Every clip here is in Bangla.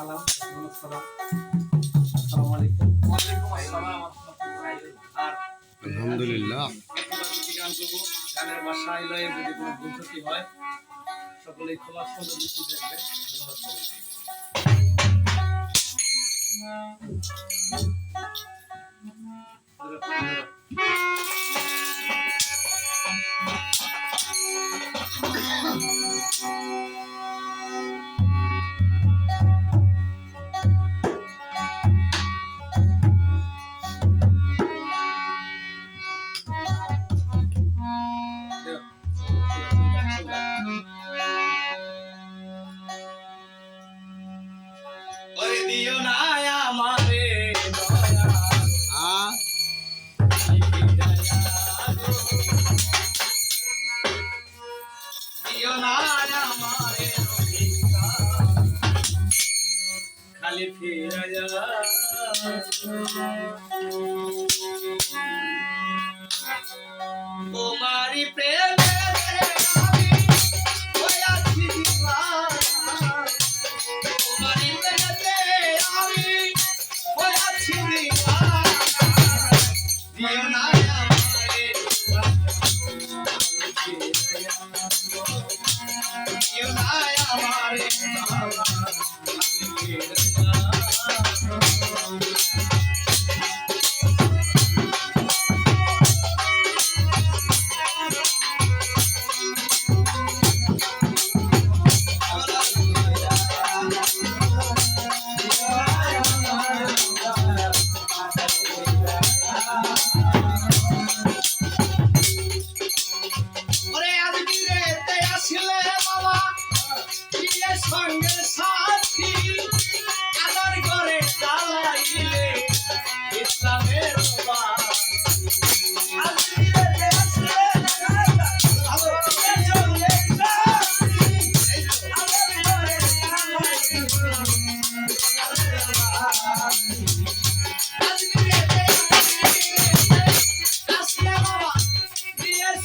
সালাম সালাম আসসালামু আলাইকুম। ওয়ালাইকুম আসসালাম। আর আলহামদুলিল্লাহ। গানের বাসায় লয়ে যদি কোনো ভুল ত্রুটি হয় সকলেই ক্ষমা সুন্দর দৃষ্টি দেখবে ধন্যবাদ সবাইকে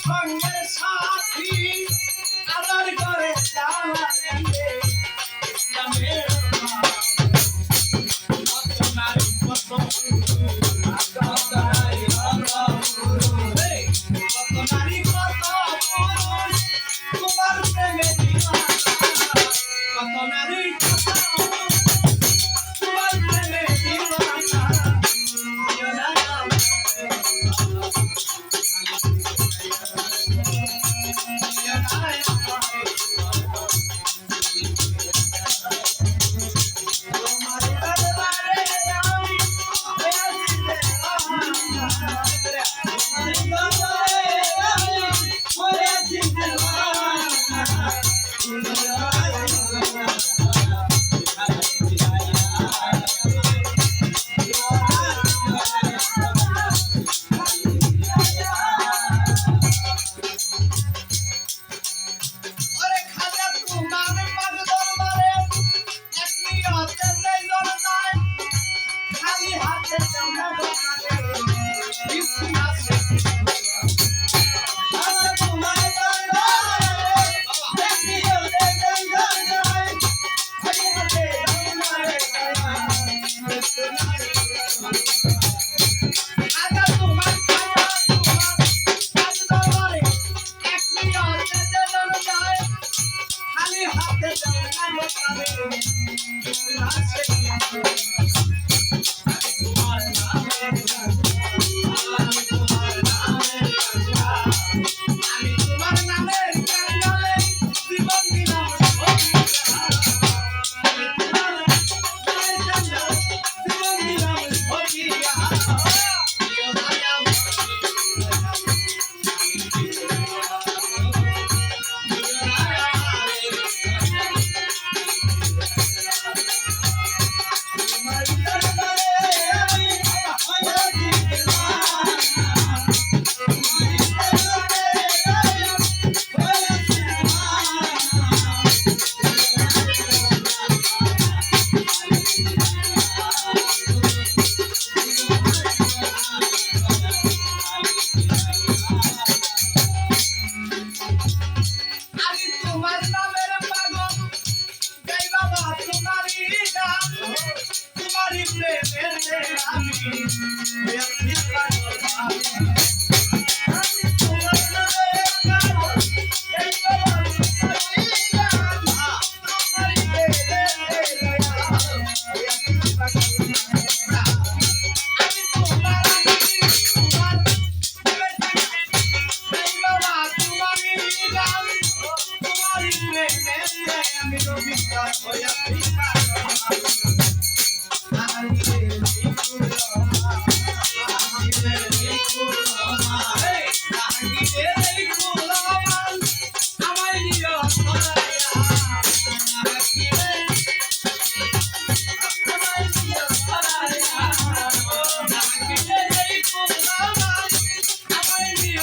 sun, and it's hot. I'm তোমারই প্রেমেতে আমি হয়েছি পাগল আমি। আমি তোমার